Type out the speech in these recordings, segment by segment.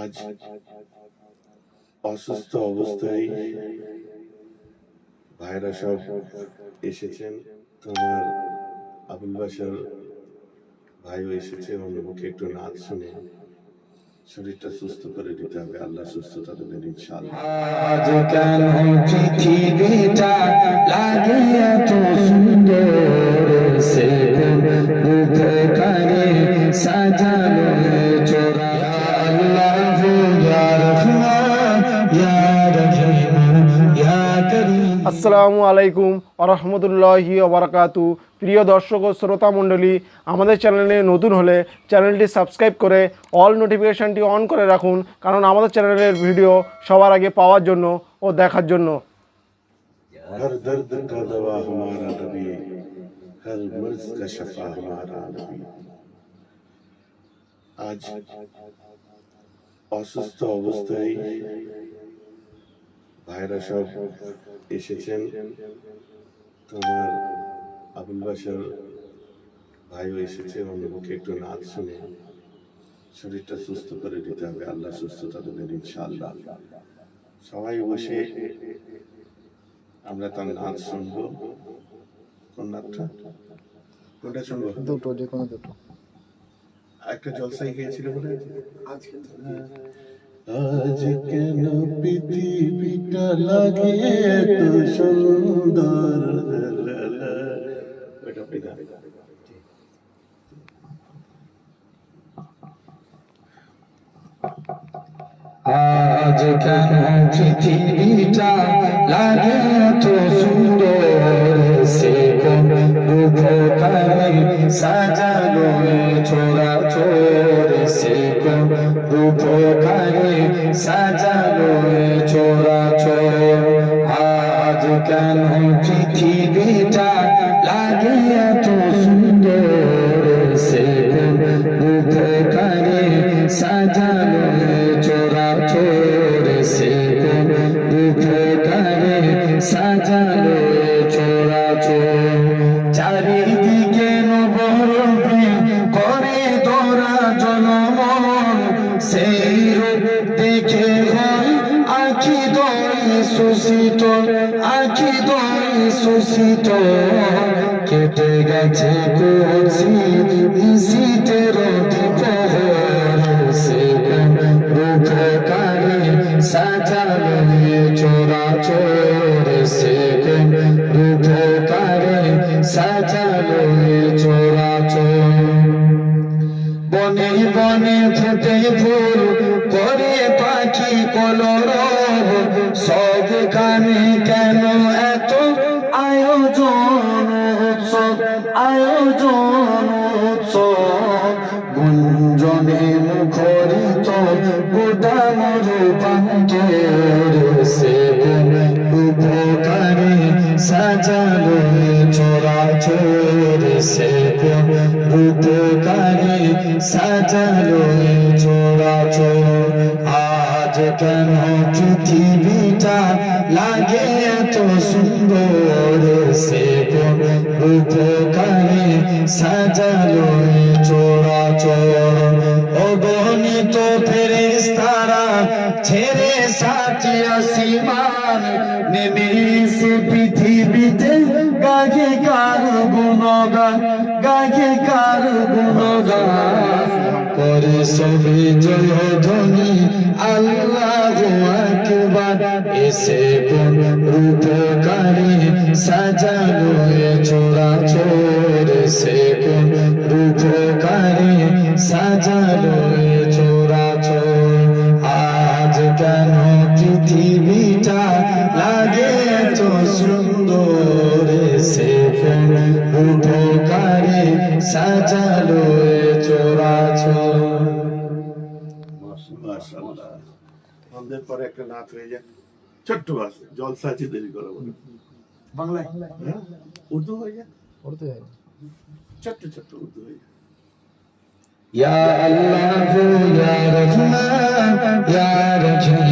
আজ অসুস্থ অবস্থায় ভাইরা সব এসেছেন। তোমার আবুল বাসার ভাইও এসেছে এবং মুখে একটু নাচ শুনে শরীরটা সুস্থ করে দিতে হবে। আল্লাহ সুস্থতা দেবেন ইনশাআল্লাহ। চোরা। আসসালামু আলাইকুম আরহামদুল্লাহি ওবরাকাতু প্রিয় দর্শক ও শ্রোতা মণ্ডলী, আমাদের চ্যানেলে নতুন হলে চ্যানেলটি সাবস্ক্রাইব করে অল নোটিফিকেশানটি অন করে রাখুন, কারণ আমাদের চ্যানেলের ভিডিও সবার আগে পাওয়ার জন্য ও দেখার জন্য। অসুস্থ অবস্থায় ভাইরা সব এসেছেন। তোমার আবুল বাসার ভাইও এসেছে মুখে একটু নাচ শুনে। শরীরটা সুস্থ করে দিতে হবে আল্লাহ সুস্থতা দেবেন ইনশাআল্লাহ। সবাই বসে। আমরা তার নাচ শুনব। কোন নাচটা কোনটা শুনব? দুটো যে কোনো দুটো। একটা জলসাই গিয়েছিল বলে? আজ কেন পৃথিবীটা লাগে এত সুন্দর। আজ কেন পৃথিবীটা লাগে এত সুন্দর? সে কোন রূপকারে সাজালো ছোড়া চোর? সে কোন রূপকারে সাজালো সুশীত আখি দই সুশীত কেটে গেছে কোসি শীতের দুপহর সে কোন রূপকারে সাজালো চোরা চোর সে কোন রূপকারে সাজালো চোরা চোর বনে বনে ফুটে ফুল করে পাখি কলর সব কানে এত আয়োজন উৎসব? আয়োজন উৎসব। গুঞ্জনে মুখরিত গোটা মরুপান্তর সে উপকারে সাজালো চোরা চোর সে উপকারে সাজালো কেন পৃথিবীটা লাগে এত সুন্দর। সে উপকারে সাজালো চোরা চোর অগণিত ফেরেস্তারা ছেড়ে সাথী আসিমান নেমে এসে পৃথিবীতে। গাগে কার গুণগান গাগে কার গুণগান। সবে জয় ধ্বনি, আল্লাহ আকবার। এসে কোন রূপকারে সাজানো চোরা চোর। সে কোন রূপকারে সাজানো চোরা চোর। আজ কেন পৃথিবীটা লাগে এত সুন্দর? সে কোন রূপকারে সাজালো সন্ধ্যের পরে একটা নাচ হয়ে যায় ছোট্ট বাস জলসা আছে দেরি করা বলে বাংলায় উর্দু হয়ে যায় উর্দু হয়ে ছোট্ট ছোট্ট উর্দু হয়ে যায় Ya Allah, Ya Rahman, Ya Rahim.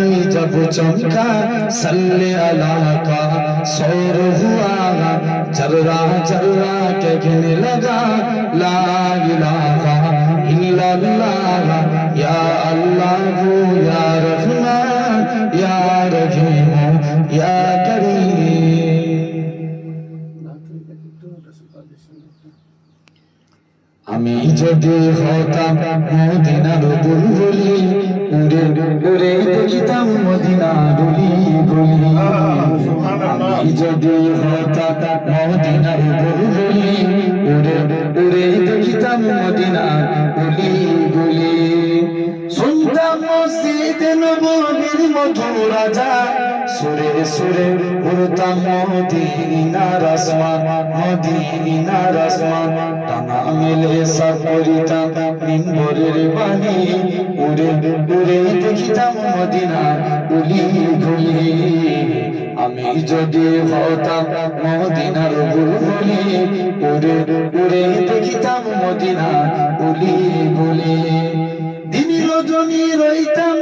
जब चमका सल्ले अला का सौर हुआ जर्रा जर्रा के गिने लगा ला इलाहा इल्लल्लाह या अल्लाह या रहमान या रहीम আমি যদি হতাম মদিনার বুলবুলি উড়ে উড়ে দেখিতাম মদিনা সুরে সুরে উড়তাম মদিনার আসমান মদিনার আসমান। টানা মেলে সব করিতাম মিম্বরের বাণী। উড়ে উড়ে দেখিতাম মদিনা গুলি গুলি আমি যদি হতাম মদিনার বুলবুলি, উড়ে উড়ে দেখিতাম মদিনা গুলি গুলি দিনী রজনী রইতাম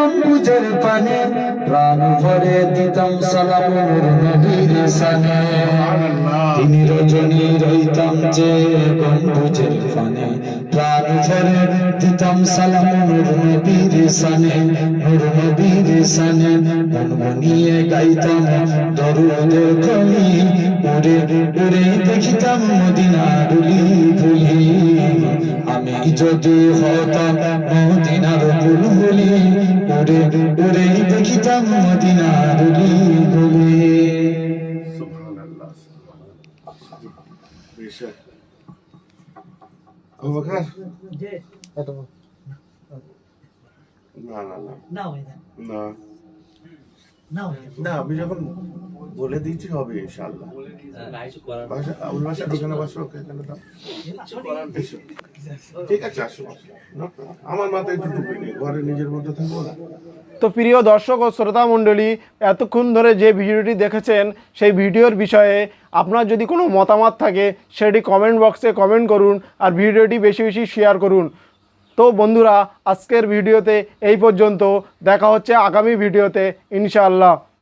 গম্বুজের পানে। প্রাণ ভরে দিতাম সালাম নবীর সানে। দিনী রজনী রইতাম চে গম্বুজের পানে। প্রাণ ভরে দিতাম সালাম নবীর সানে। নূর নবীর সানে গুনগুনিয়ে গাইতাম দরুদের কলি উড়ে উড়ে দেখিতাম মদিনা ডুলি ডুলি আমি যদি হতাম মদিনার বুলবুলি উড়ে উড়ে দেখিতাম মদিনা ডুলি ডুলি সুবহানাল্লাহ। বেশক আবু বকর? যে না না না। না যায় না। না যায় না আমি যখন বলে দিয়েছি হবে ইনশাআল্লাহ। বাসা ওকে এখানে দাও। এসো। ঠিক আছে আসো No problem. আমার মাথায় একটু ঘরে নিজের মধ্যে থাকব না। তো প্রিয় দর্শক ও শ্রোতা মণ্ডলী, এতক্ষণ ধরে যে ভিডিওটি দেখেছেন, সেই ভিডিওর বিষয়ে আপনার যদি কোনো মতামত থাকে, সেটি কমেন্ট বক্সে কমেন্ট করুন আর ভিডিওটি বেশি বেশি শেয়ার করুন। তো বন্ধুরা, আজকের ভিডিওতে এই পর্যন্ত। দেখা হচ্ছে আগামী ভিডিওতে, ইনশাআল্লাহ।